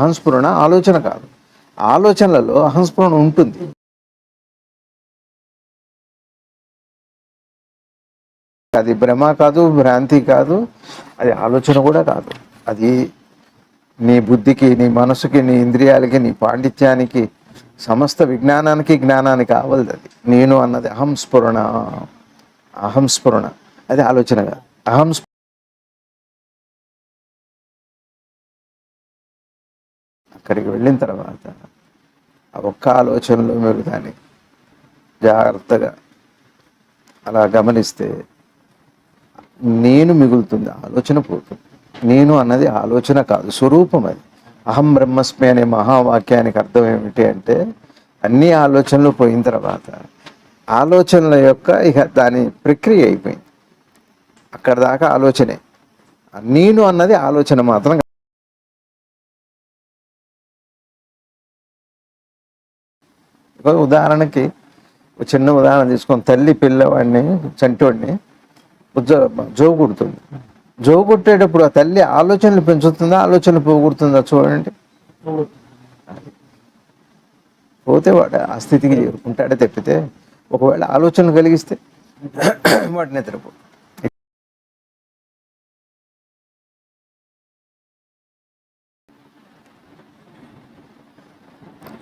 అహంస్ఫురణ ఆలోచన కాదు. ఆలోచనలలో అహంస్ఫురణ ఉంటుంది. అది భ్రమ కాదు భ్రాంతి కాదు అది ఆలోచన కూడా కాదు. అది నీ బుద్ధికి నీ మనసుకి నీ ఇంద్రియాలకి నీ పాండిత్యానికి సమస్త విజ్ఞానానికి జ్ఞానానికి కావలది అది. నేను అన్నది అహం స్ఫురణ అహం స్ఫురణ అది ఆలోచన కాదు. అహం అక్కడికి వెళ్ళిన తర్వాత ఆ ఒక్క ఆలోచనలో మీరు దాన్ని జాగ్రత్తగా అలా గమనిస్తే నేను మిగులుతుంది ఆలోచన పోతుంది. నేను అన్నది ఆలోచన కాదు స్వరూపం అది. అహం బ్రహ్మస్మి అనే మహావాక్యానికి అర్థం ఏమిటి అంటే అన్ని ఆలోచనలు పోయిన తర్వాత ఆలోచనల యొక్క ఇక దాని ప్రక్రియ అయిపోయింది. అక్కడ దాకా ఆలోచనే. నేను అన్నది ఆలోచన మాత్రం ఉదాహరణకి ఒక చిన్న ఉదాహరణ తీసుకొని తల్లి పిల్లవాడిని చంటివాడిని జోగు కొడుతుంది. జోగు జో కొట్టేటప్పుడు ఆ తల్లి ఆలోచనలు పెంచుతుందా ఆలోచనలు పోగొడుతుందా చూడండి. పోతే వాడు ఆ స్థితికి చేరుకుంటాడే తప్పితే ఒకవేళ ఆలోచనలు కలిగిస్తే వాటిని నిద్రపోతుంది.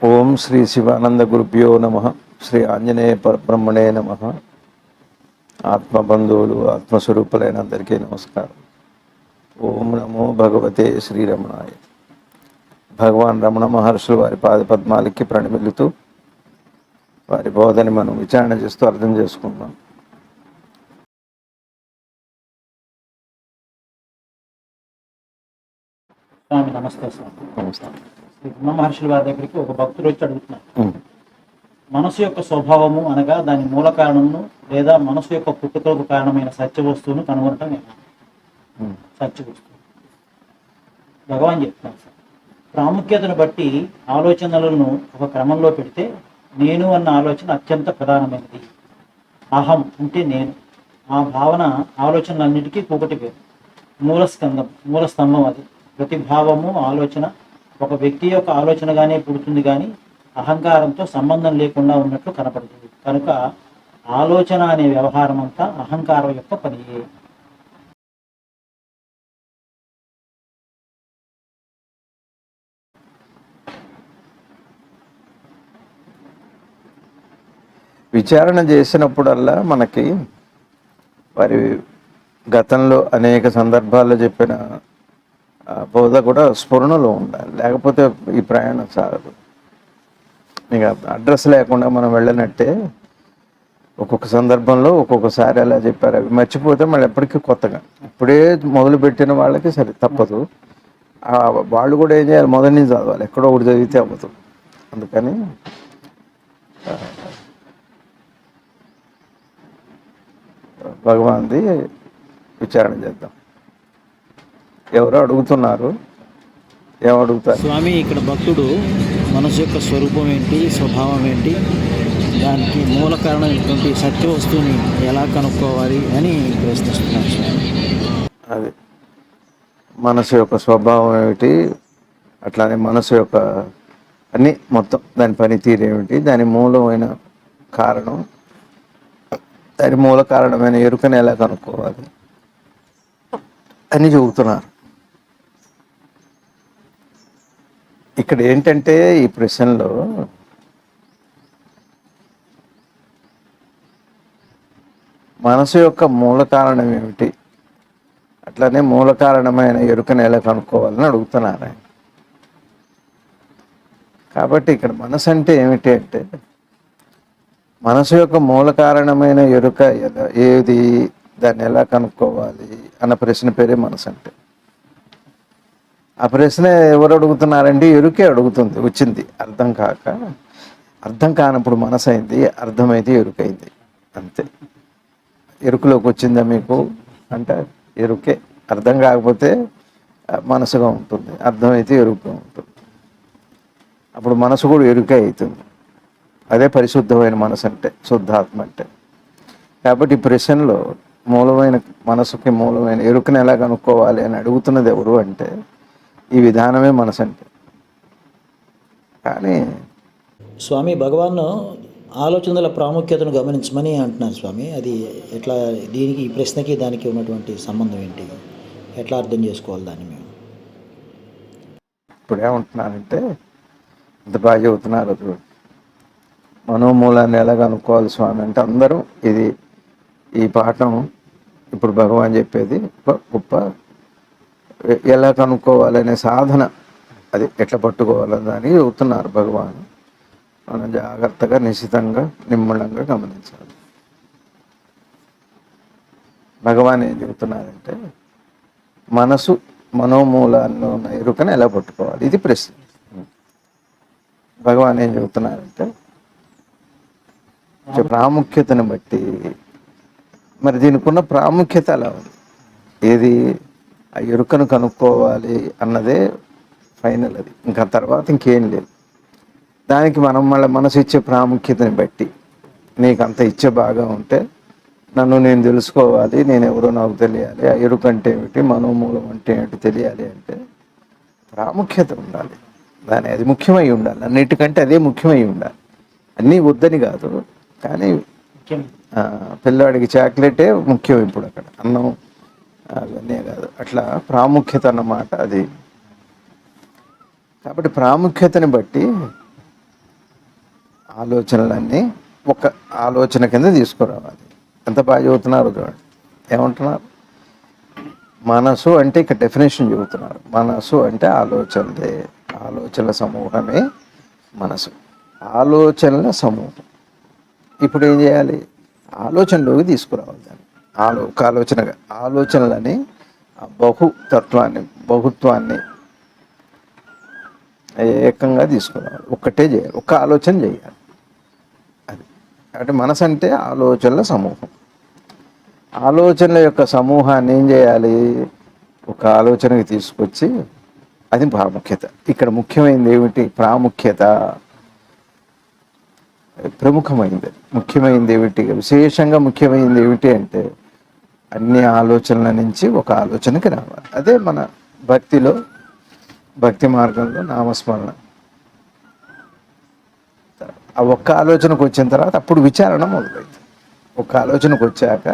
ఓం శ్రీ శివానంద గురుభ్యో నమ. శ్రీ ఆంజనేయ పరబ్రహ్మణే నమ. ఆత్మబంధువులు ఆత్మస్వరూపులైన అందరికీ నమస్కారం. ఓం నమో భగవతే శ్రీరమణాయ. భగవాన్ రమణ మహర్షులు వారి పాద పద్మాలకి ప్రణమిల్లుతూ వారి బోధని మనం విచారణ చేస్తూ అర్థం చేసుకుందాం. స్వామి నమస్తే స్వామి. నమస్తే. బ్రహ్మ మహర్షుల వారి దగ్గరికి ఒక భక్తుడు వచ్చి అడుగుతున్నారు ఉమ్. మనసు యొక్క స్వభావము అనగా దాని మూల కారణమును లేదా మనసు యొక్క పుట్టుకలకు కారణమైన సత్య వస్తువును కనుగొనటం. సత్య వస్తువు. భగవాన్ చెప్తాను సార్. ప్రాముఖ్యతను బట్టి ఆలోచనలను ఒక క్రమంలో పెడితే నేను అన్న ఆలోచన అత్యంత ప్రధానమైనది. అహం అంటే నేను. ఆ భావన ఆలోచనలన్నిటికీ ఒకటి పేరు. మూల స్కందం మూల స్తంభం అది. ప్రతి భావము ఆలోచన ఒక వ్యక్తి యొక్క ఆలోచనగానే పుడుతుంది కానీ అహంకారంతో సంబంధం లేకుండా ఉన్నట్లు కనపడుతుంది. కనుక ఆలోచన అనే వ్యవహారం అంతా అహంకారం యొక్క పనియే విచారణ చేసినప్పుడల్లా మనకి వారి గతంలో అనేక సందర్భాల్లో చెప్పిన బోధ కూడా స్ఫురణలో ఉండాలి. లేకపోతే ఈ ప్రయాణం సాగదు. ఇక అడ్రస్ లేకుండా మనం వెళ్ళినట్టే ఒక్కొక్క సందర్భంలో ఒక్కొక్కసారి అలా చెప్పారు. అవి మర్చిపోతే మళ్ళీ ఎప్పటికీ కొత్తగా. ఇప్పుడే మొదలుపెట్టిన వాళ్ళకి సరే తప్పదు. వాళ్ళు కూడా ఏం చేయాలి? మొదటి నుంచి చదవాలి. ఎక్కడో ఒకటి చదివితే అవ్వదు. అందుకని భగవాన్ది విచారణ చేద్దాం. ఎవరో అడుగుతున్నారు. ఏమడుగుతారు? స్వామి ఇక్కడ భక్తుడు మనసు యొక్క స్వరూపం ఏంటి స్వభావం ఏంటి దానికి మూల కారణమైనటువంటి సత్య వస్తువుని ఎలా కనుక్కోవాలి అని ప్రశ్నిస్తున్నాను స్వామి. అది. మనసు యొక్క స్వభావం ఏమిటి అట్లానే మనసు యొక్క అన్ని మొత్తం దాని పనితీరు ఏమిటి దాని మూలమైన కారణం దాని మూల కారణమైన ఎరుకని ఎలా కనుక్కోవాలి అని చెబుతున్నారు. ఇక్కడ ఏంటంటే ఈ ప్రశ్నలో మనసు యొక్క మూల కారణం ఏమిటి? అట్లానే మూల కారణమైన ఎరుకను ఎలా కనుక్కోవాలని అడుగుతున్నారు ఆయన. కాబట్టి ఇక్కడ మనసు అంటే ఏమిటి అంటే మనసు యొక్క మూల కారణమైన ఎరుక ఏది? దాన్ని ఎలా కనుక్కోవాలి? అన్న ప్రశ్న పేరే మనసు అంటే. ఆ ప్రశ్న ఎవరు అడుగుతున్నారంటే ఎరుకే అడుగుతుంది వచ్చింది. అర్థం కాక అర్థం కానప్పుడు మనసు అయింది అర్థమైతే ఎరుకైంది. అంతే. ఎరుకులోకి వచ్చిందా మీకు? అంటే ఎరుకే. అర్థం కాకపోతే మనసుగా ఉంటుంది. అర్థమైతే ఎరుకుగా ఉంటుంది. అప్పుడు మనసు కూడా ఎరుకే అవుతుంది. అదే పరిశుద్ధమైన మనసు అంటే శుద్ధాత్మ అంటే. కాబట్టి ఈ ప్రశ్నలో మూలమైన మనసుకి మూలమైన ఎరుకను ఎలా కనుక్కోవాలి అని అడుగుతున్నది ఎవరు అంటే ఈ విధానమే మనసు అంటే కానీ స్వామి భగవాన్ ఆలోచనల ప్రాముఖ్యతను గమనించమని అంటున్నారు స్వామి. అది ఎట్లా దీనికి ఈ ప్రశ్నకి దానికి ఉన్నటువంటి సంబంధం ఏంటి? ఎట్లా అర్థం చేసుకోవాలి దాన్ని మేము? ఇప్పుడు ఏమంటున్నానంటే ఇంత బాగా చెబుతున్నారు చూడు మనోమూలాన్ని ఎలా కనుక్కోవాలి స్వామి అంటే అందరూ ఇది ఈ పాఠం ఇప్పుడు భగవాన్ చెప్పేది గొప్ప- ఎలా కనుక్కోవాలనే సాధన. అది ఎట్లా పట్టుకోవాలని అని చెబుతున్నారు భగవాన్. మనం జాగ్రత్తగా నిశ్చితంగా నిమ్మళంగా గమనించాలి. భగవాన్ ఏం చెబుతున్నారంటే మనసు మనోమూలాల్లో ఉన్న ఎరుకను ఎలా పట్టుకోవాలి? ఇది ప్రశ్న. భగవాన్ ఏం చెబుతున్నారంటే ప్రాముఖ్యతను బట్టి మరి దీనికి ఉన్న ప్రాముఖ్యత అలా ఉంది? ఏది? ఆ ఎరుకను కనుక్కోవాలి అన్నదే ఫైనల్ అది. ఇంకా తర్వాత ఇంకేం లేదు. దానికి మనం మళ్ళీ మనసు ఇచ్చే ప్రాముఖ్యతని బట్టి నీకు అంత ఇచ్చే బాగా ఉంటే నన్ను నేను తెలుసుకోవాలి నేను ఎవరో నాకు తెలియాలి ఆ ఎరుక అంటే ఏమిటి మనోమూలం అంటే ఏమిటి తెలియాలి అంటే ప్రాముఖ్యత ఉండాలి. దాని అది ముఖ్యమై ఉండాలి. అన్నిటికంటే అదే ముఖ్యమై ఉండాలి. అన్నీ వద్దని కాదు కానీ పిల్లాడికి చాక్లెటే ముఖ్యం ఇప్పుడు అక్కడ. అన్నం అవన్నీ కాదు. అట్లా ప్రాముఖ్యత అన్నమాట అది. కాబట్టి ప్రాముఖ్యతని బట్టి ఆలోచనలన్నీ ఒక ఆలోచన కింద తీసుకురావాలి. ఎంత బాగా చెబుతున్నారు చూడండి. ఏమంటున్నారు? మనసు అంటే ఇక డెఫినేషన్ చెబుతున్నారు. మనసు అంటే ఆలోచనలే. ఆలోచనల సమూహమే మనసు. ఆలోచనల సమూహం. ఇప్పుడు ఏం చేయాలి? ఆలోచనలోకి తీసుకురావాలి ఆలో ఒక ఆలోచనలని బహు బహుతత్వాన్ని బహుత్వాన్ని ఏకంగా తీసుకురావాలి ఒక్కటే చేయాలి. ఒక్క ఆలోచన చేయాలి. అది. అంటే మనసు అంటే ఆలోచనల సమూహం. ఆలోచనల యొక్క సమూహాన్ని ఏం చేయాలి? ఒక ఆలోచనకి తీసుకొచ్చి అది ప్రాముఖ్యత. ఇక్కడ ముఖ్యమైనది ఏమిటి? ప్రాముఖ్యత. ప్రముఖమైంది. ముఖ్యమైనది ఏమిటి? విశేషంగా ముఖ్యమైనది ఏమిటి అంటే అన్ని ఆలోచనల నుంచి ఒక ఆలోచనకి రావాలి. అదే మన భక్తిలో భక్తి మార్గంలో నామస్మరణ. ఆ ఒక్క ఆలోచనకు వచ్చిన తర్వాత అప్పుడు విచారణ మొదలవుతుంది. ఒక్క ఆలోచనకు వచ్చాక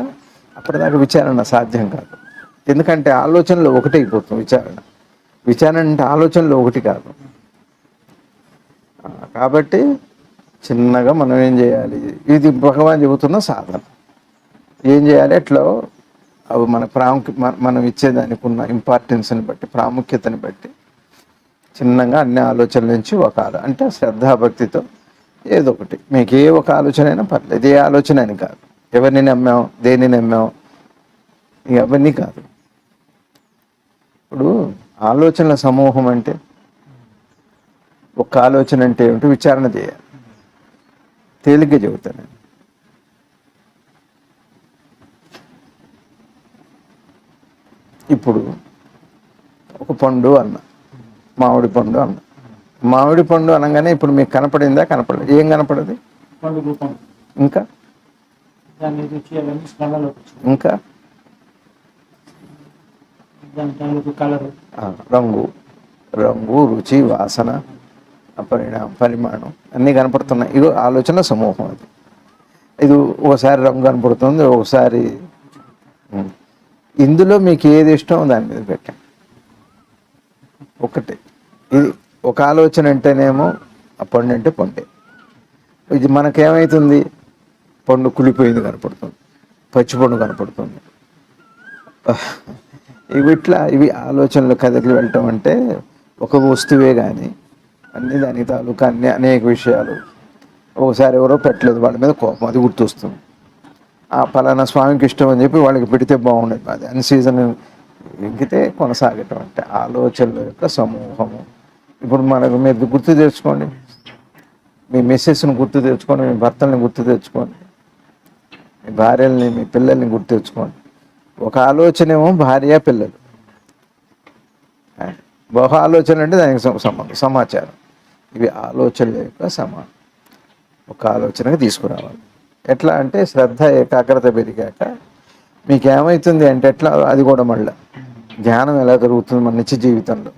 అప్పటిదాకా విచారణ సాధ్యం కాదు. ఎందుకంటే ఆలోచనలో ఒకటి అయిపోతుంది విచారణ. విచారణ అంటే ఆలోచనలో ఒకటి కాదు. కాబట్టి చిన్నగా మనం ఏం చేయాలి? ఇది భగవాన్ చెబుతున్న సాధన. ఏం చేయాలి? ఎట్లా అవి మన ప్రాముఖ్య మన- మనం ఇచ్చేదానికి ఉన్న ఇంపార్టెన్స్ని బట్టి ప్రాముఖ్యతని బట్టి చిన్నగా అన్ని ఆలోచనల నుంచి ఒక అంటే శ్రద్ధాభక్తితో ఏదో ఒకటి. మీకు ఏ ఒక ఆలోచన అయినా పర్లేదు. ఏ ఆలోచన అని కాదు. ఎవరిని నమ్మాం దేన్ని నమ్మాం ఇవన్నీ అవన్నీ కాదు. ఇప్పుడు ఆలోచనల సమూహం అంటే ఒక ఆలోచన అంటే ఏమిటి? విచారణ చేయాలి. తేలిగ్గా చెబుతాను ఇప్పుడు ఒక పండు అన్న మామిడి పండు అన్న. మామిడి పండు అనగానే ఇప్పుడు మీకు కనపడిందా? కనపడలేదు ఏం కనపడదు? ఇంకా? ఇంకా? రంగు. రంగు రుచి వాసన పరిణామం పరిమాణం అన్నీ కనపడుతున్నాయి. ఇగో ఆలోచన సమూహం అది. ఇది ఒకసారి రంగు కనపడుతుంది ఒకసారి. ఇందులో మీకు ఏది ఇష్టం దాని మీద పెట్టండి. ఒకటి. ఇది ఒక ఆలోచన అంటేనేమో ఆ పండు అంటే పండే. ఇది మనకేమవుతుంది పండు కులిపోయింది కనపడుతుంది. పచ్చిపండు కనపడుతుంది. ఇవి ఇట్లా ఇవి ఆలోచనలు కథకి వెళ్ళటం అంటే ఒక వస్తువే కానీ అన్ని దాని తాలూకా అన్ని అనేక విషయాలు. ఒకసారి ఎవరో పెట్టలేదు వాళ్ళ మీద కోపం అది గుర్తొస్తుంది. ఆ పలానా స్వామికి ఇష్టం అని చెప్పి వాళ్ళకి పెడితే బాగుండేది అది అన్ని సీజన్ ఎక్కితే కొనసాగటం అంటే ఆలోచనల యొక్క సమూహము. ఇప్పుడు మనకు మీరు గుర్తు తెచ్చుకోండి. మీ మిస్సెస్ని గుర్తు తెచ్చుకోండి మీ భర్తల్ని గుర్తు తెచ్చుకోండి మీ భార్యల్ని మీ పిల్లల్ని గుర్తు తెచ్చుకోండి. ఒక ఆలోచన ఏమో భార్య పిల్లలు. బహు ఆలోచన అంటే దానికి సంబంధం సమాచారం. ఇవి ఆలోచనల యొక్క సమానం. ఒక ఆలోచనగా తీసుకురావాలి. ఎట్లా అంటే శ్రద్ధ ఏకాగ్రత పెరిగాక మీకు ఏమవుతుంది అంటే ఎట్లా అది కూడా మళ్ళీ. ధ్యానం ఎలా జరుగుతుంది మన నిత్య జీవితంలో?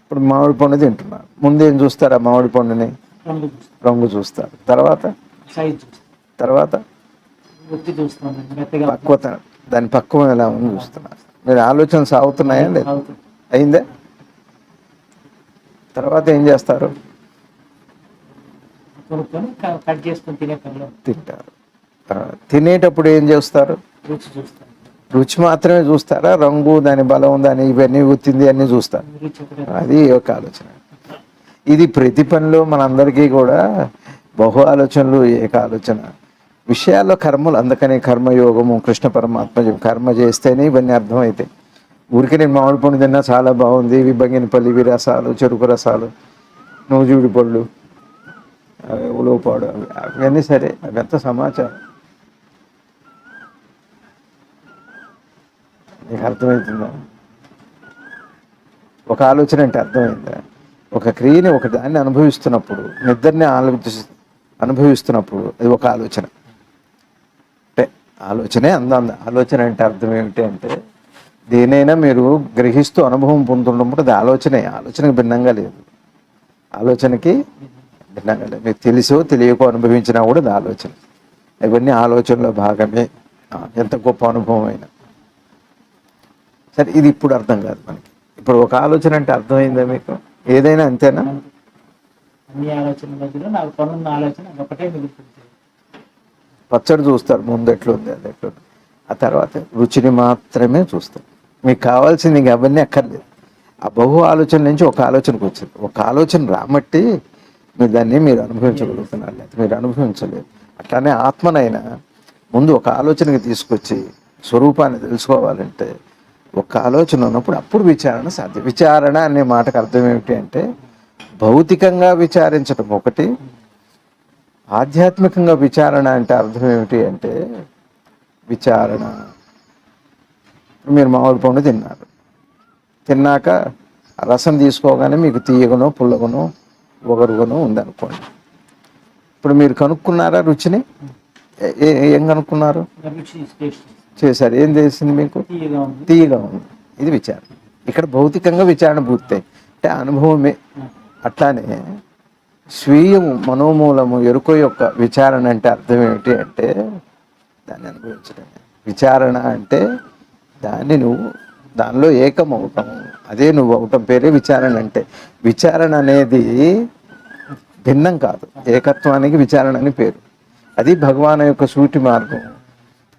ఇప్పుడు మామిడి పండు తింటున్నారు ముందు చూస్తారు ఆ మామిడి పండుని? రంగు చూస్తాం. రంగు చూస్తారు తర్వాత? తర్వాత? పక్వత దాని పక్వం ఎలా ఉంది చూస్తున్నారు మీరు ఆలోచన సాగుతున్నాయా లేదు? అయిందే? తర్వాత ఏం చేస్తారు? కొనుక్కొని కట్ చేసుకొని తినే పనిలో తింటారు. తినేటప్పుడు ఏం చేస్తారు? రుచి చూస్తాం రుచి మాత్రమే చూస్తారా? రంగు దాని బలం దాని ఇవన్నీ గుర్తింది అన్నీ చూస్తారు. అది ఒక ఆలోచన. ఇది ప్రతి పనిలో మనందరికీ కూడా బహు ఆలోచనలు ఏక ఆలోచన. విషయాల్లో కర్మలు అందుకనే కర్మయోగము కృష్ణ పరమాత్మ. కర్మ చేస్తేనే ఇవన్నీ అర్థమవుతాయి. ఊరికి నేను మామిడి పండు తిన్నా చాలా బాగుంది ఇవి బంగినపల్లి ఇవి రసాలు చెరుకు రసాలు నూజుడి పళ్ళు ఉలవపాడు. అవి అవన్నీ సరే అవంతా సమాచారం? నీకు అర్థమవుతుందా ఒక ఆలోచన అంటే అర్థమైందా? ఒక క్రియని ఒక దాన్ని అనుభవిస్తున్నప్పుడు నిద్రని ఆలోచి అనుభవిస్తున్నప్పుడు అది ఒక ఆలోచన. అంటే ఆలోచనే అందాం. ఆలోచన అంటే అర్థం ఏమిటి అంటే దేనైనా మీరు గ్రహిస్తూ అనుభవం పొందుతున్నప్పుడు అది ఆలోచనే. ఆలోచనకు భిన్నంగా లేదు. ఆలోచనకి లేదు మీకు తెలిసో తెలియకో అనుభవించినా కూడా అది ఆలోచన. ఇవన్నీ ఆలోచనలో భాగమే. ఎంత గొప్ప అనుభవం అయినా సరే ఇది ఇప్పుడు అర్థం కాదు మనకి. ఇప్పుడు ఒక ఆలోచన అంటే అర్థమైందా మీకు? ఏదైనా అంతేనా? అన్ని ఆలోచనల మధ్యలో నాకు పనున్న ఆలోచన ఒకటే మిగులుతుంది. పచ్చడి చూస్తారు ముందు ఎట్లుంది అది ఎట్లుంది. ఆ తర్వాత రుచిని మాత్రమే చూస్తారు. మీకు కావాల్సింది ఇంక అవన్నీ అక్కర్లేదు. ఆ బహు ఆలోచన నుంచి ఒక ఆలోచనకు వచ్చింది. ఒక ఆలోచన రామట్టి మీరు దాన్ని మీరు అనుభవించగలుగుతున్నారు. లేదు మీరు అనుభవించలేదు. అట్లానే ఆత్మనైనా ముందు ఒక ఆలోచనకి తీసుకొచ్చి స్వరూపాన్ని తెలుసుకోవాలంటే ఒక ఆలోచన ఉన్నప్పుడు అప్పుడు విచారణ సాధ్యం. విచారణ అనే మాటకు అర్థం ఏమిటి అంటే భౌతికంగా విచారించడం ఒకటి ఆధ్యాత్మికంగా విచారణ అంటే అర్థం ఏమిటి అంటే విచారణ. మీరు మామిడి పండు తిన్నారు. తిన్నాక రసం తీసుకోగానే మీకు తీయగనో పుల్లగనో ఒగరుగనో ఉందనుకోండి. ఇప్పుడు మీరు కనుక్కున్నారా రుచిని? ఏ- కనుక్కున్నారు? చేశారు. ఏం తెలిసింది మీకు? తీయగా ఉంది. ఇది విచారణ. ఇక్కడ భౌతికంగా విచారణ పూర్తయి. అంటే అనుభవమే. అట్లానే స్వీయ మనోమూలము ఎరుక యొక్క విచారణ అంటే అర్థం ఏమిటి అంటే దాన్ని అనుభవించడమే. విచారణ అంటే దాన్ని నువ్వు దానిలో ఏకం అవటం అదే నువ్వు అవటం పేరే విచారణ అంటే. విచారణ అనేది భిన్నం కాదు. ఏకత్వానికి విచారణ అని పేరు. అది భగవాన్ యొక్క సూటి మార్గం.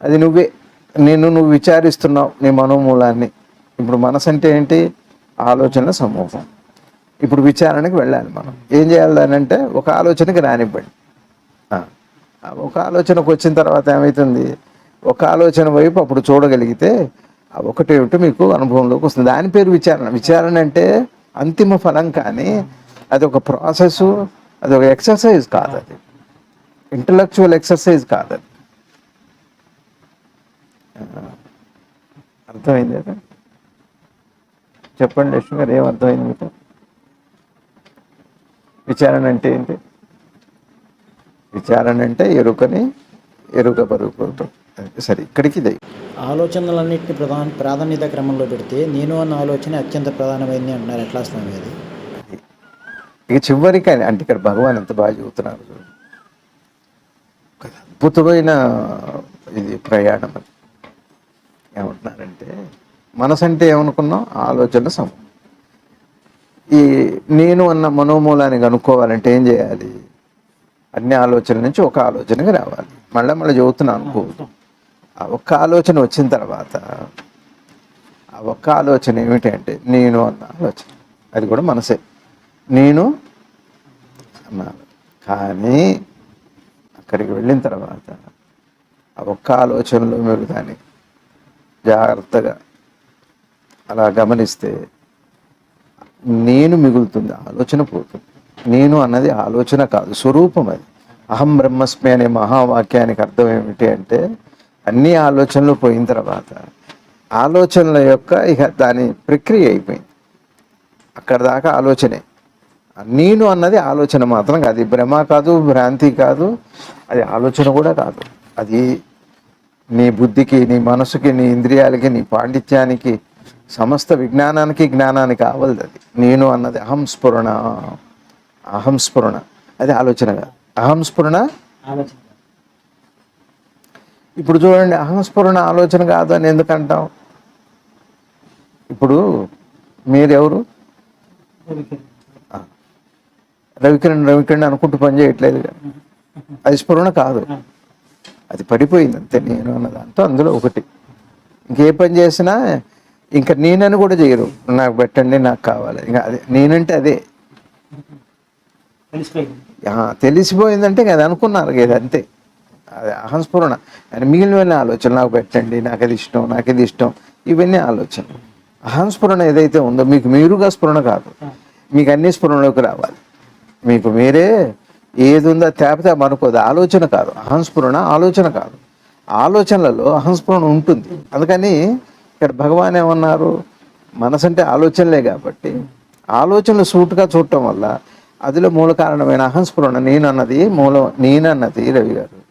అది నువ్వే. నేను నువ్వు విచారిస్తున్నావు నీ మనోమూలాన్ని. ఇప్పుడు మనసు అంటే ఏంటి? ఆలోచనల సమూహం. ఇప్పుడు విచారణకి వెళ్ళాలి మనం. ఏం చేయాలి అంటే ఒక ఆలోచనకి రానివ్వండి. ఒక ఆలోచనకు వచ్చిన తర్వాత ఏమవుతుంది ఒక ఆలోచన వైపు అప్పుడు చూడగలిగితే ఒకటేమిటో మీకు అనుభవంలోకి వస్తుంది. దాని పేరు విచారణ. విచారణ అంటే అంతిమ ఫలం కానీ అది ఒక ప్రాసెస్ అది ఒక ఎక్సర్సైజ్ కాదు అది. ఇంటలెక్చువల్ ఎక్సర్సైజ్ కాదు అది. అర్థమైంది కదా? చెప్పండి లక్ష్మి గారు ఏం అర్థమైంది మీకు? విచారణ అంటే ఏంటి? విచారణ అంటే ఎరుకని ఎరుక పరుగుతాం సరే ఇక్కడికి ఇది. ఆలోచనలన్నింటినీ ప్రధాన ప్రాధాన్యత క్రమంలో పెడితే నేను అన్న ఆలోచన అత్యంత ప్రధానమైంది అంటున్నారు ఎట్లా స్వామి అది ఇక చివరికి అంటే ఇక్కడ భగవాన్ ఎంత బాగా చెబుతున్నారు. ఒక అద్భుతమైన ఇది ప్రయాణం అది. ఏమంటున్నారంటే మనసు అంటే ఏమనుకున్నాం? ఆలోచన సమూహం ఈ నేను అన్న మనోమూలాన్ని కనుక్కోవాలంటే ఏం చేయాలి? అన్ని ఆలోచనల నుంచి ఒక ఆలోచనకి రావాలి. మళ్ళీ మళ్ళీ చెబుతున్నాను అనుకోవద్దు. ఆ ఒక్క ఆలోచన వచ్చిన తర్వాత ఆ ఒక్క ఆలోచన ఏమిటి అంటే నేను అన్న ఆలోచన. అది కూడా మనసే. నేను అన్నాను. కానీ అక్కడికి వెళ్ళిన తర్వాత ఆ ఒక్క ఆలోచనలో మీరు దాన్ని జాగ్రత్తగా అలా గమనిస్తే నేను మిగులుతుంది ఆలోచన పోతుంది. నేను అన్నది ఆలోచన కాదు స్వరూపం అది. అహం బ్రహ్మస్మి అనే మహావాక్యానికి అర్థం ఏమిటి అంటే అన్ని ఆలోచనలు పోయిన తర్వాత ఆలోచనల యొక్క ఇక దాని ప్రక్రియ అయిపోయింది. అక్కడ దాకా ఆలోచనే. నేను అన్నది ఆలోచన మాత్రం కాదు. భ్రమ కాదు భ్రాంతి కాదు అది ఆలోచన కూడా కాదు. అది నీ బుద్ధికి నీ మనసుకి నీ ఇంద్రియాలకి నీ పాండిత్యానికి సమస్త విజ్ఞానానికి జ్ఞానానికి కావాలి అది. నేను అన్నది అహం స్ఫురణ. అహం స్ఫురణ. అది ఆలోచన కాదు. అహం స్ఫురణ ఆలోచన. ఇప్పుడు చూడండి అహం స్ఫురణ ఆలోచన కాదు అని ఎందుకు అంటాం ఇప్పుడు మీరెవరు. రవికిరణ్ రవికిరణ్ అనుకుంటూ పని చేయట్లేదు అది స్ఫురణ కాదు. అది పడిపోయింది అంతే నేను అన్న దాంతో అందులో ఒకటి. ఇంకే పని చేసినా ఇంకా నేనని కూడా చేయరు. నాకు పెట్టండి నాకు కావాలి. ఇంకా అదే నేనంటే అదే. తెలిసిపోయిందంటే ఇంకా అది అనుకున్నారు కదా అంతే. అది అహంస్ఫురణ. అని మిగిలిన ఆలోచన నాకు పెట్టండి నాకు అది ఇష్టం నాకు ఇది ఇష్టం. ఇవన్నీ ఆలోచన అహంస్ఫురణ ఏదైతే ఉందో మీకు మీరుగా స్ఫురణ కాదు. మీకు అన్ని స్ఫురణలోకి రావాలి. మీకు మీరే ఏది ఉందో తేపతే అనుకోదు. ఆలోచన కాదు. అహంస్ఫురణ ఆలోచన కాదు. ఆలోచనలలో అహంస్ఫురణ ఉంటుంది. అందుకని ఇక్కడ భగవాన్ ఏమన్నారు? మనసు అంటే ఆలోచనలే కాబట్టి ఆలోచనలు సూటుగా చూడటం వల్ల అదిలో మూల కారణమైన అహంస్ఫురణ నేనన్నది మూలం నేనన్నది రవి గారు.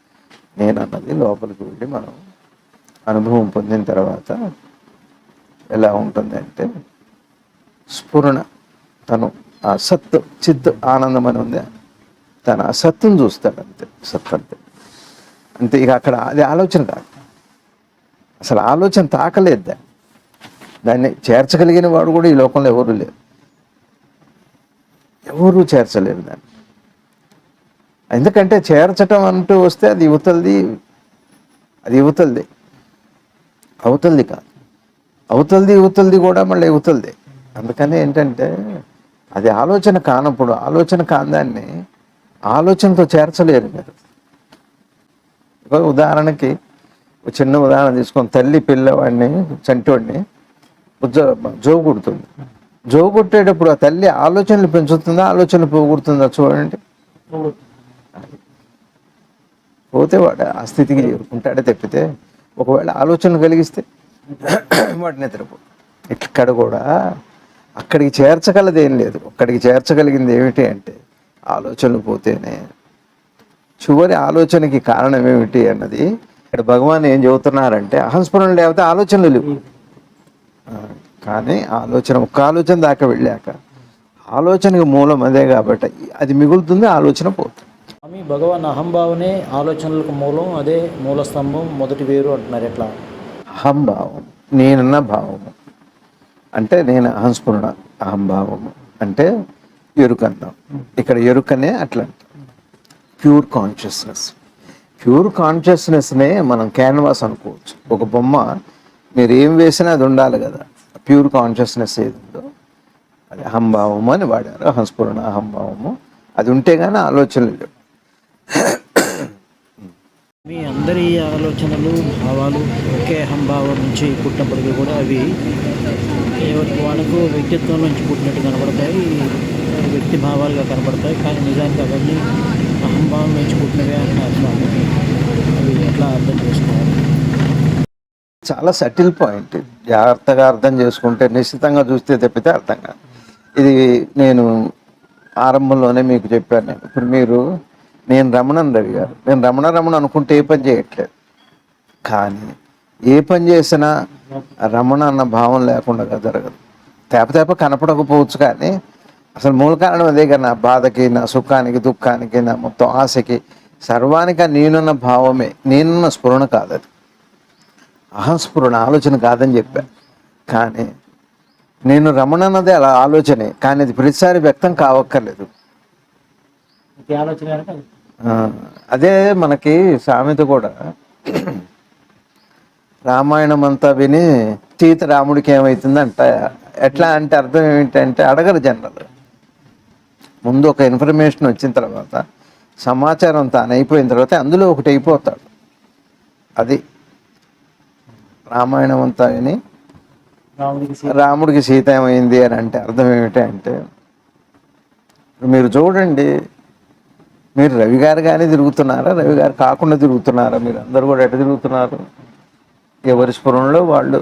నేను అన్నది లోపలికి వెళ్ళి మనం అనుభవం పొందిన తర్వాత ఎలా ఉంటుంది అంటే స్ఫురణ తను ఆ సత్ చిత్ ఆనందం అని ఉంది. తను ఆ సత్తును చూస్తాడు అంతే సత్ అంతే. అంతే ఇక అక్కడ అది ఆలోచన కాదు. అసలు ఆలోచన తాకలేదు దాన్ని. దాన్ని చేర్చగలిగిన వాడు కూడా ఈ లోకంలో ఎవరు లేరు. ఎవరు చేర్చలేరు దాన్ని. ఎందుకంటే చేర్చటం అంటూ వస్తే అది యువతలది అది యువతలది. అవతలది కాదు. అవతలది యువతలది కూడా మళ్ళీ యువతలదే. అందుకని ఏంటంటే అది ఆలోచన కానప్పుడు ఆలోచన కాందాన్ని ఆలోచనతో చేర్చలేరు మీరు. ఉదాహరణకి ఒక చిన్న ఉదాహరణ తీసుకొని తల్లి పిల్లవాడిని చంటివాడిని జో జో కొడుతుంది. జో కొట్టేటప్పుడు ఆ తల్లి ఆలోచనలు పెంచుతుందా ఆలోచనలు పోగొడుతుందా చూడండి. పోతే వాడు ఆ స్థితికి చేరుకుంటాడే తప్పితే ఒకవేళ ఆలోచన కలిగిస్తే వాడు నిద్రపో ఇక్కడ కూడా అక్కడికి చేర్చగలది ఏం లేదు. అక్కడికి చేర్చగలిగింది ఏమిటి అంటే ఆలోచనలు పోతేనే. చివరి ఆలోచనకి కారణం ఏమిటి అన్నది ఇక్కడ భగవాన్ ఏం చెబుతున్నారంటే అహంస్ఫురణ లేకపోతే ఆలోచనలు లేవు. కానీ ఆలోచన ఒక్క ఆలోచన దాకా వెళ్ళాక ఆలోచనకి మూలం అదే కాబట్టి అది మిగులుతుంది ఆలోచన పోతుంది. స్వామి భగవాన్ అహంభావనే ఆలోచనలకు మూలం అదే మూల స్తంభం మొదటి వేరు అంటున్నారు ఎట్లా? అహంభావం నేనన్న భావము అంటే నేను అహంస్ఫురణ అహంభావము అంటే ఎరుకందాం. ఇక్కడ ఎరుకనే అట్లా ప్యూర్ కాన్షియస్నెస్. ప్యూర్ కాన్షియస్నెస్నే మనం క్యాన్వాస్ అనుకోవచ్చు. ఒక బొమ్మ మీరు ఏం వేసినా అది ఉండాలి కదా. ప్యూర్ కాన్షియస్నెస్ ఏది ఉందో అది అహంభావము అని వాడారు. అహంస్ఫురణ అహంభావము. అది ఉంటే కానీ ఆలోచనలు లేవు. మీ అందరి ఆలోచనలు భావాలు ఒకే అహంభావం నుంచి పుట్టినప్పటికీ కూడా అవి ఎవరికి వాళ్ళకు వ్యక్తిత్వం నుంచి పుట్టినట్టు కనబడతాయి. వ్యక్తి భావాలుగా కనబడతాయి. కానీ నిజానికి అవన్నీ అహంభావం నుంచి పుట్టినవే అని అర్థం అవి ఎట్లా అర్థం చేసుకోవాలి? చాలా సటిల్ పాయింట్. జాగ్రత్తగా అర్థం చేసుకుంటే నిశ్చితంగా చూస్తే తప్పితే అర్థం కాదు. ఇది నేను ఆరంభంలోనే మీకు చెప్పాను. ఇప్పుడు మీరు నేను రమణన్ రవి గారు. నేను రమణ రమణ అనుకుంటే ఏ పని చేయట్లేదు. కానీ ఏ పని చేసినా రమణ అన్న భావం లేకుండా జరగదు. తేప తేప కనపడకపోవచ్చు కానీ అసలు మూల కారణం అదే కదా నా బాధకి నా సుఖానికి దుఃఖానికి నా మొత్తం ఆశకి. సర్వానికి నేనున్న భావమే నేనున్న స్ఫురణ కాదు అది. అహస్ఫురణ ఆలోచన కాదని చెప్పా. కానీ నేను రమణ అన్నది అలా ఆలోచనే కానీ అది ప్రతిసారి వ్యక్తం కావక్కర్లేదు. ఆలోచన అది మనకి సామెత కూడా. రామాయణం అంతా విని సీత రాముడికి ఏమవుతుందంట ఎట్లా అంటే అర్థం ఏమిటంటే అడగరు జనరల్. ముందు ఒక ఇన్ఫర్మేషన్ వచ్చిన తర్వాత సమాచారం తాను అయిపోయిన తర్వాత అందులో ఒకటి అయిపోతాడు. అది రామాయణం అంతా విని రాముడికి సీత. రాముడికి సీత ఏమైంది అని అంటే అర్థం ఏమిటి అంటే మీరు చూడండి మీరు రవి గారు కానీ తిరుగుతున్నారా? రవి గారు కాకుండా తిరుగుతున్నారా? మీరు అందరూ కూడా ఎట తిరుగుతున్నారు? ఎవరి స్ఫురణలో వాళ్ళు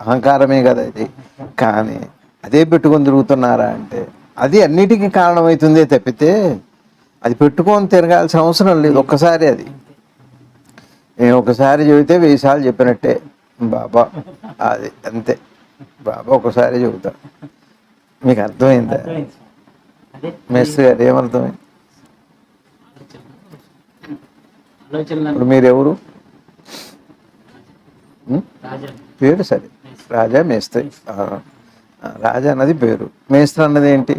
అహంకారమే కదా ఇది. కానీ అదే పెట్టుకొని తిరుగుతున్నారా అంటే అది అన్నిటికీ కారణమవుతుందే తప్పితే అది పెట్టుకొని తిరగాల్సిన అవసరం లేదు ఒక్కసారి అది. నేను ఒకసారి చెబితే వెయ్యి సార్లు చెప్పినట్టే. బాబా అది అంతే. బాబా ఒకసారి చెబుతా. మీకు అర్థమైందా? మేస్త్రి గారు ఏమర్థమైంది ఆలోచనలు ఇప్పుడు మీరు ఎవరు ఉం? రాజా పేరు సరే. రాజా మేస్త్రి. రాజా అన్నది పేరు. మేస్త్రి అన్నది ఏంటి?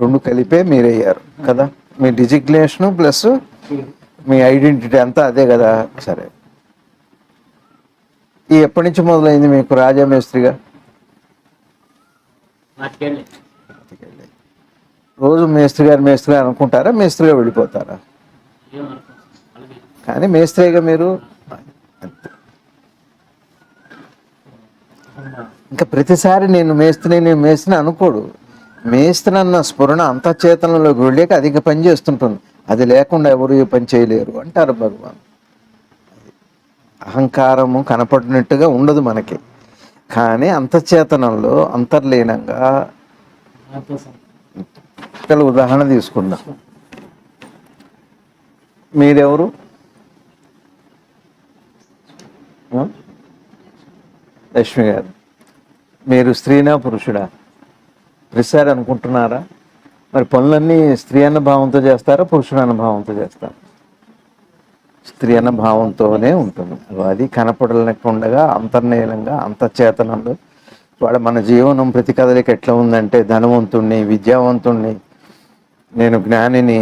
రెండు కలిపే మీరయ్యారు కదా. మీ డిజిగ్నేషను ప్లస్ మీ ఐడెంటిటీ అంతా అదే కదా. సరే. ఈ ఎప్పటి నుంచి మొదలైంది మీకు రాజా మేస్త్రిగా? రోజు మేస్త్రి గారు మేస్త్రి గారు అనుకుంటారా? మేస్త్రిగా వెళ్ళిపోతారా? కానీ మేస్త్రిగా మీరు ఇంకా ప్రతిసారి నేను మేస్త్రి నేను మేస్త్రిని అనుకోడు. మేస్త్రి అన్న స్ఫురణ అంతఃచేతనంలోకి వెళ్ళాక అధిక పని చేస్తుంటుంది. అది లేకుండా ఎవరు పని చేయలేరు అంటారు భగవాన్. అహంకారము కనపడినట్టుగా ఉండదు మనకి. కానీ అంతఃచేతనంలో అంతర్లీనంగా ఉదాహరణ తీసుకుందాం. మీరెవరు? లక్ష్మి గారు మీరు స్త్రీనా పురుషుడా? ప్రతిసారి అనుకుంటున్నారా మరి పనులన్నీ స్త్రీ అన్న భావంతో చేస్తారా పురుషుడు అన్న భావంతో చేస్తారా? స్త్రీ అన్న భావంతోనే ఉంటుంది. అది కనపడలేకుండగా అంతర్నీలంగా అంతఃచేతనంలో వాడు మన జీవనం ప్రతి కదలిక ఎట్లా ఉందంటే ధనవంతుణ్ణి విద్యావంతుణ్ణి నేను జ్ఞానిని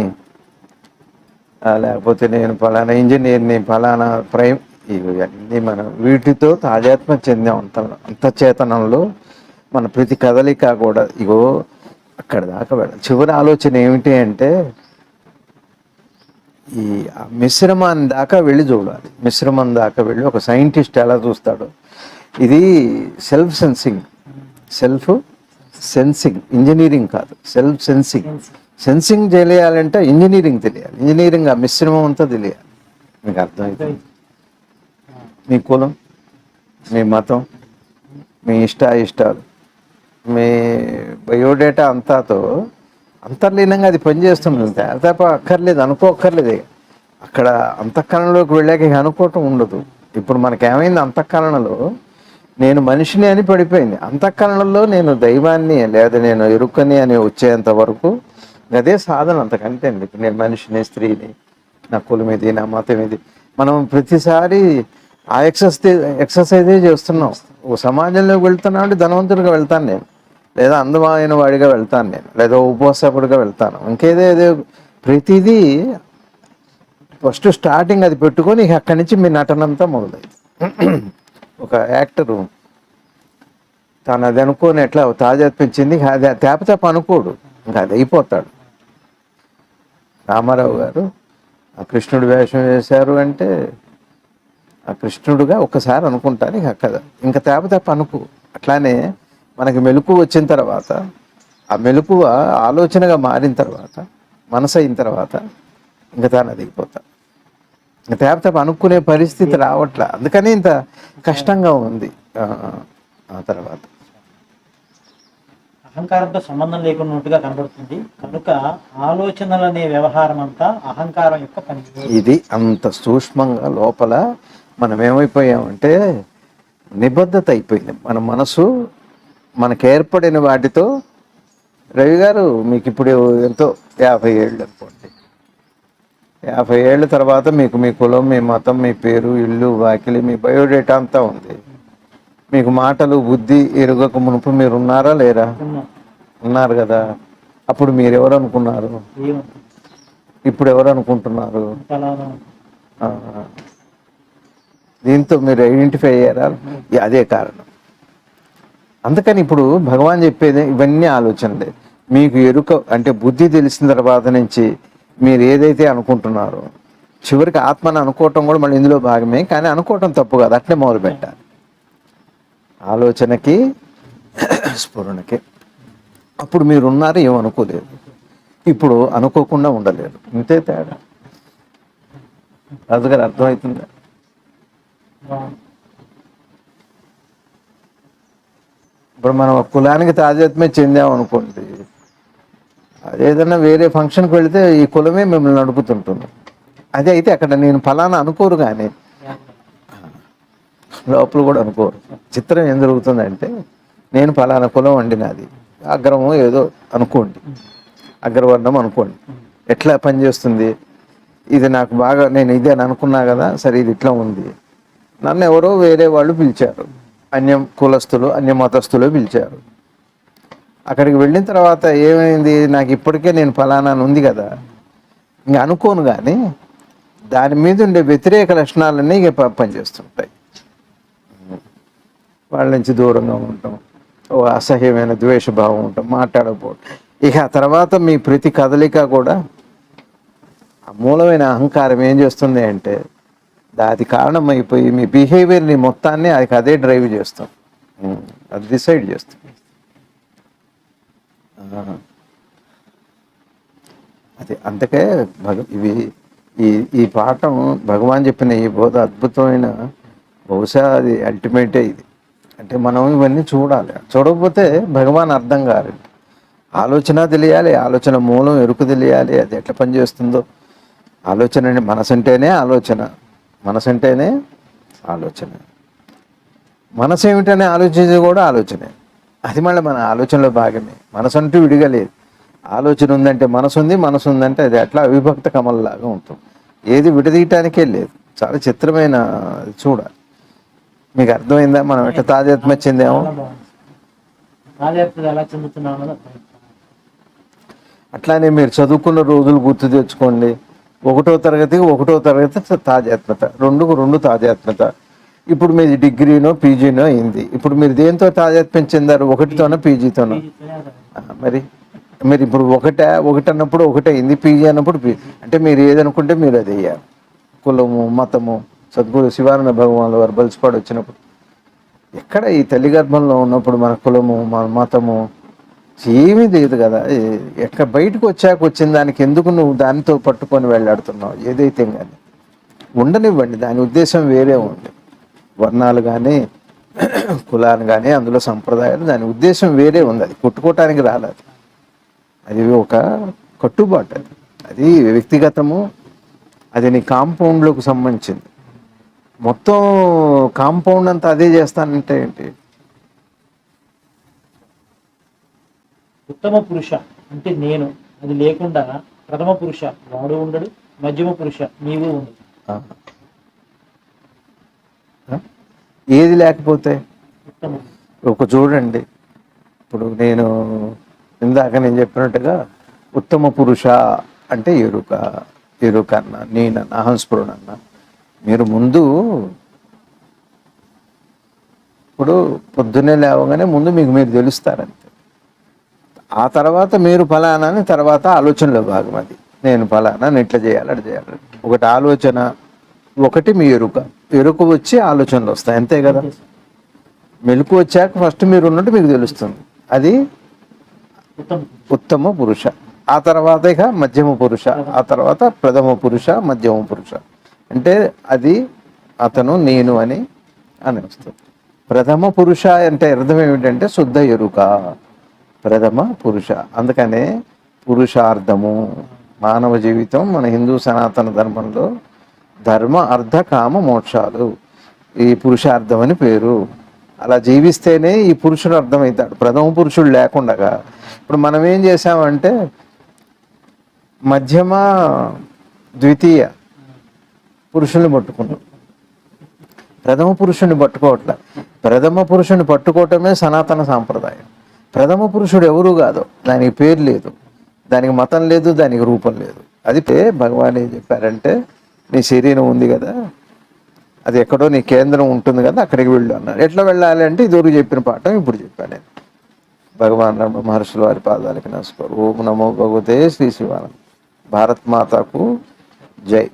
లేకపోతే నేను ఫలానా ఇంజనీర్ని ఫలానా ప్రైమ్ ఇవన్నీ మనం వీటితో తాజాత్మ చెందాం. అంత అంతచేతనంలో మన ప్రతి కదలిక కూడా ఇగో అక్కడ దాకా వెళ్ళ చివరి ఆలోచన ఏమిటి అంటే ఈ మిశ్రమాన్ని దాకా వెళ్ళి చూడాలి. మిశ్రమం దాకా వెళ్ళి ఒక సైంటిస్ట్ ఎలా చూస్తాడో. ఇది self sensing. Self sensing. Engineering కాదు. Self sensing. సెన్సింగ్ తెలియాలంటే ఇంజనీరింగ్ తెలియాలి. ఇంజనీరింగ్ ఆ మిశ్రమం అంతా తెలియాలి. మీకు అర్థమవుతుంది మీ కులం మీ మతం మీ ఇష్ట ఇష్టాలు మీ బయోడేటా అంతాతో అంతర్లీనంగా అది పనిచేస్తుంది తప్ప అక్కర్లేదు అనుకోక్కర్లేదు అక్కడ అంతఃకరణలోకి వెళ్ళాక అనుకోవటం ఉండదు. ఇప్పుడు మనకేమైంది అంతఃకరణలో నేను మనిషిని అని పడిపోయింది. అంతఃకరణలో నేను దైవాన్ని లేదా నేను ఎరుకని అని వచ్చేంత వరకు అదే సాధన అంతకంటే అండి. ఇప్పుడు నేను మనిషిని స్త్రీని నా కులం ఇది నా మతం ఇది మనం ప్రతిసారి ఆ ఎక్సర్సైజ్ ఎక్సర్సైజే చేస్తున్నాం. ఓ సమాజంలోకి వెళ్తున్నా అంటే ధనవంతుడిగా వెళ్తాను నేను. లేదా అందమైన వాడిగా వెళ్తాను నేను. లేదా ఉపవాసకుడిగా వెళ్తాను. ఇంకేదో ఏదో ప్రతిదీ ఫస్ట్ స్టార్టింగ్ అది పెట్టుకొని అక్కడి నుంచి మీ నటనంతా మొదలైంది. ఒక యాక్టరు తను అది అనుకోని ఎట్లా తాజాపించింది అది తేపతేప అనుకోడు. ఇంకా అది అయిపోతాడు. రామారావు గారు ఆ కృష్ణుడు వేషం వేశారు అంటే ఆ కృష్ణుడుగా ఒక్కసారి అనుకుంటాను ఇక కదా ఇంకా తేప తేప అనుకో. అట్లానే మనకి మెలకు వచ్చిన తర్వాత ఆ మెలకువ ఆలోచనగా మారిన తర్వాత మనసు అయిన తర్వాత ఇంకా తాను దిగిపోతా. ఇంకా తేప తేప అనుకునే పరిస్థితి రావట్లే. అందుకని ఇంత కష్టంగా ఉంది ఆ, తర్వాత. అహంకారంతో సంబంధం లేకున్నట్టుగా కనబడుతుంది. కనుక ఆలోచనలు అనే వ్యవహారం అంతా అహంకారం యొక్క పని ఇది అంత సూక్ష్మంగా లోపల మనం ఏమైపోయామంటే నిబద్ధత అయిపోయింది. మన మనసు మనకు ఏర్పడిన వాటితో రవి గారు మీకు ఇప్పుడు ఎంతో యాభై ఏళ్ళు అనుకోండి. యాభై ఏళ్ళ తర్వాత మీకు మీ కులం మీ మతం మీ పేరు ఇల్లు వాకిలి మీ బయోడేటా అంతా ఉంది. మీకు మాటలు బుద్ధి ఎరుగక మునుపు మీరు ఉన్నారా లేరా? ఉన్నాం. ఉన్నారు కదా. అప్పుడు మీరు ఎవరు అనుకున్నారు? ఇప్పుడు ఎవరు అనుకుంటున్నారు దీంతో మీరు ఐడెంటిఫై అయ్యారా? అదే కారణం. అందుకని ఇప్పుడు భగవాన్ చెప్పేది ఇవన్నీ ఆలోచనలే. మీకు ఎరుక అంటే బుద్ధి తెలిసిన తర్వాత నుంచి మీరు ఏదైతే అనుకుంటున్నారో చివరికి ఆత్మని అనుకోవటం కూడా మళ్ళీ ఇందులో భాగమే కానీ అనుకోవటం తప్పు కాదు అట్లే మొదలు పెట్టాలి ఆలోచనకి స్ఫురణకి. అప్పుడు మీరు ఉన్నారు ఏమనుకోలేదు. ఇప్పుడు అనుకోకుండా ఉండలేరు. ఇంతే తేడా. రాజుగారు అర్థమవుతుందా? ఇప్పుడు మనం కులానికి తాజాత్మే చెందాం అనుకోండి అదేదన్నా వేరే ఫంక్షన్కి వెళితే ఈ కులమే మిమ్మల్ని నడుపుతుంటుంది. అదే అయితే అక్కడ నేను ఫలానా అనుకోరు కానీ లోపల కూడా అనుకోరు. చిత్రం ఏం జరుగుతుందంటే నేను ఫలానా కులం అండి నాది. అగ్రమం ఏదో అనుకోండి. అగ్రవర్ణం అనుకోండి. ఎట్లా పనిచేస్తుంది? ఇది నాకు బాగా నేను ఇదే అని అనుకున్నా కదా సరే ఇది ఇట్లా ఉంది. నన్ను ఎవరో వేరే వాళ్ళు పిలిచారు. అన్య కులస్తులు అన్య మతస్థులు పిలిచారు. అక్కడికి వెళ్ళిన తర్వాత ఏమైంది? నాకు ఇప్పటికే నేను ఫలానా ఉంది కదా. ఇంక అనుకోను కానీ దాని మీద ఉండే వ్యతిరేక లక్షణాలన్నీ ఇక ప- పనిచేస్తుంటాయి. వాళ్ళ నుంచి దూరంగా ఉంటాం. ఓ అసహ్యమైన ద్వేషభావం ఉంటాం. మాట్లాడకపోవడం ఇక ఆ తర్వాత మీ ప్రతి కదలిక కూడా మూలమైన అహంకారం ఏం చేస్తుంది అంటే అది కారణమైపోయి మీ బిహేవియర్ని మొత్తాన్ని అది అదే డ్రైవ్ చేస్తాం. అది డిసైడ్ చేస్తాం. అది అందుకే భగ ఇవి ఈ ఈ పాఠం భగవాన్ చెప్పిన ఈ బోధ అద్భుతమైన బహుశా అది అల్టిమేటే ఇది. అంటే మనం ఇవన్నీ చూడాలి. చూడకపోతే భగవాన్ అర్థం కారండి. ఆలోచన తెలియాలి ఆలోచన మూలం ఎరుకు తెలియాలి అది ఎట్లా పనిచేస్తుందో. ఆలోచన అంటే మనసు అంటేనే ఆలోచన. మనసు అంటేనే ఆలోచన. మనసు ఏమిటనే ఆలోచించేది కూడా ఆలోచనే. అది మళ్ళీ మన ఆలోచనలో భాగమే. మనసు అంటూ విడిగా లేదు. ఆలోచన ఉందంటే మనసు ఉంది మనసు ఉందంటే అది అట్లా అవిభక్త కమల్లాగా ఉంటుంది. ఏది విడదీయటానికే లేదు. చాలా చిత్రమైన చూడాలి. మీకు అర్థమైందా? మనం ఎట్లా తాజాత్మ వచ్చిందేమో. అట్లానే మీరు చదువుకున్న రోజులు గుర్తు తెచ్చుకోండి. ఒకటో తరగతికి ఒకటో తరగతి తాజాత్మత. రెండుకు రెండు తాజాత్మత. ఇప్పుడు మీది డిగ్రీనో పీజీనో అయింది. ఇప్పుడు మీరు దేంతో తాజాత్మ్యం చెందారు ఒకటితోనో పీజీతోనో? మరి? మీరు ఇప్పుడు ఒకటే ఒకటి అన్నప్పుడు ఒకటే అయింది పీజీ అన్నప్పుడు పీజీ అంటే మీరు ఏదనుకుంటే మీరు అది అయ్యారు. కులము మతము సద్గురు శివానంద భగవాన్ల వారు బలిసిపాడు వచ్చినప్పుడు ఎక్కడ ఈ తల్లి గర్భంలో ఉన్నప్పుడు మన కులము మన మతము ఏమీ లేదు కదా. ఎక్కడ బయటకు వచ్చాక వచ్చిన దానికి ఎందుకు నువ్వు దానితో పట్టుకొని వెళ్ళాడుతున్నావు ఏదైతే కానీ. ఉండనివ్వండి. దాని ఉద్దేశం వేరే ఉంది. వర్ణాలు కానీ కులాలు కానీ అందులో సంప్రదాయాలు దాని ఉద్దేశం వేరే ఉంది. అది కొట్టుకోవటానికి రాలేదు. అది ఒక కట్టుబాటు అది. అది వ్యక్తిగతము అది నీ కాంపౌండ్లోకి సంబంధించింది. మొత్తం కాంపౌండ్ అంతా అదే చేస్తానంటే ఏంటి? ఉత్తమ పురుష అంటే నేను అది లేకుండా ప్రథమ పురుష వాడు ఉండడు మధ్యమ పురుష నీవు ఉండదు? ఏది లేకపోతే? ఉత్తమ. ఒక చూడండి. ఇప్పుడు నేను ఇందాక నేను చెప్పినట్టుగా ఉత్తమ పురుష అంటే ఎరుక ఎరుక అన్న నేనన్న అహంస్ఫురణ అన్న మీరు ముందు ఇప్పుడు పొద్దున్నే లేవగానే ముందు మీకు మీరు తెలుస్తారంతే. ఆ తర్వాత మీరు ఫలానా అని తర్వాత ఆలోచనలో భాగం అది. నేను ఫలానా ఇట్లా చేయాలి అట్లా చేయాలి. ఒకటి ఆలోచన ఒకటి మీ ఎరుక. ఎరుక వచ్చి ఆలోచనలు వస్తాయి అంతే కదా? మెలకు వచ్చాక ఫస్ట్ మీరు ఉన్నట్టు మీకు తెలుస్తుంది. అది ఉత్తమ ఉత్తమ పురుష. ఆ తర్వాత ఇక మధ్యమ పురుష. ఆ తర్వాత ప్రథమ పురుష మధ్యమ పురుష. అంటే అది అతను నేను అని అని వస్తుంది. ప్రథమ పురుష అంటే అర్థం ఏమిటంటే శుద్ధ ఎరుక. ప్రథమ పురుష. అందుకనే పురుషార్థము. మానవ జీవితం మన హిందూ సనాతన ధర్మంలో ధర్మ అర్థ కామ మోక్షాలు. ఈ పురుషార్థం అని పేరు. అలా జీవిస్తేనే ఈ పురుషుడు అర్థమవుతాడు. ప్రథమ పురుషుడు లేకుండా ఇప్పుడు మనం ఏం చేసామంటే మధ్యమ ద్వితీయ పురుషుల్ని పట్టుకున్నాం. ప్రథమ పురుషుని పట్టుకోవట్లే. ప్రథమ పురుషుని పట్టుకోవటమే సనాతన సాంప్రదాయం. ప్రథమ పురుషుడు ఎవరు కాదు. దానికి పేరు లేదు. దానికి మతం లేదు దానికి రూపం లేదు. అది పే- భగవాన్ ఏం చెప్పారంటే నీ శరీరం ఉంది కదా అది ఎక్కడో నీ కేంద్రం ఉంటుంది కదా అక్కడికి వెళ్ళు అన్నారు. ఎట్లా వెళ్ళాలి అంటే ఇదివరకు చెప్పిన పాఠం? ఇప్పుడు చెప్పాను నేను. భగవాన్ రమణ మహర్షుల వారి పాదాలకి నమస్కారం. ఓం నమో భగవతే శ్రీ శివానంద భారత్ మాతకు జై.